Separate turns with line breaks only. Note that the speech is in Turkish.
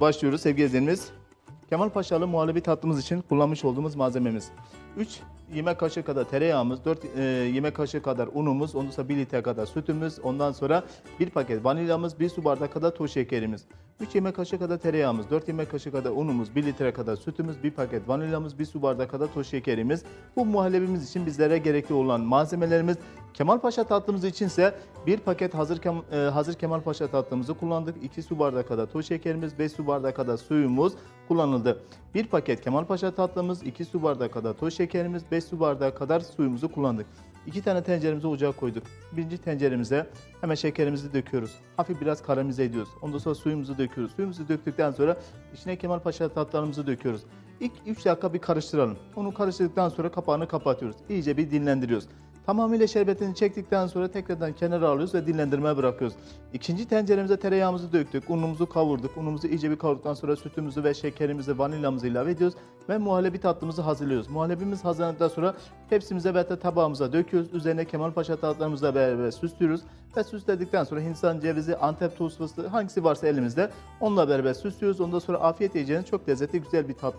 Başlıyoruz sevgili izleyenimiz. Kemal Paşalı muhallebi tatlımız için kullanmış olduğumuz malzememiz. 3 yemek kaşığı kadar tereyağımız, 4 yemek kaşığı kadar unumuz, ondan sonra 1 litre kadar sütümüz, ondan sonra 1 paket vanilyamız, 1 su bardağı kadar toz şekerimiz. 3 yemek kaşığı kadar tereyağımız, 4 yemek kaşığı kadar unumuz, 1 litre kadar sütümüz, 1 paket vanilyamız, 1 su bardağı kadar toz şekerimiz. Bu muhallebimiz için bizlere gerekli olan malzemelerimiz. Kemal Paşa tatlımız içinse bir paket hazır Kem- e, hazır Kemal Paşa tatlımızı kullandık. 2 su bardağı kadar toz şekerimiz, 5 su bardağı kadar suyumuz kullanıldı. Bir paket Kemal Paşa tatlımız, 2 su bardağı kadar toz şekerimiz, 5 su bardağı kadar suyumuzu kullandık. İki tane tenceremizi ocağa koyduk. Birinci tenceremize hemen şekerimizi döküyoruz. Hafif biraz karamelize ediyoruz. Ondan sonra suyumuzu döküyoruz. Suyumuzu döktükten sonra içine Kemal Paşa tatlarımızı döküyoruz. İlk 3 dakika bir karıştıralım. Onu karıştırdıktan sonra kapağını kapatıyoruz. İyice bir dinlendiriyoruz. Tamamıyla şerbetini çektikten sonra tekrardan kenara alıyoruz ve dinlendirmeye bırakıyoruz. İkinci tenceremize tereyağımızı döktük, unumuzu kavurduk. Unumuzu iyice bir kavurduktan sonra sütümüzü ve şekerimizi, vanilyamızı ilave ediyoruz ve muhallebi tatlımızı hazırlıyoruz. Muhallebimiz hazırlandıktan sonra tepsimize ve tabağımıza döküyoruz. Üzerine Kemal Paşa tatlarımızla beraber süslüyoruz ve süsledikten sonra Hindistan cevizi, Antep tuz fıstığı hangisi varsa elimizde onunla beraber süslüyoruz. Ondan sonra afiyet yiyeceğiniz çok lezzetli güzel bir tatlı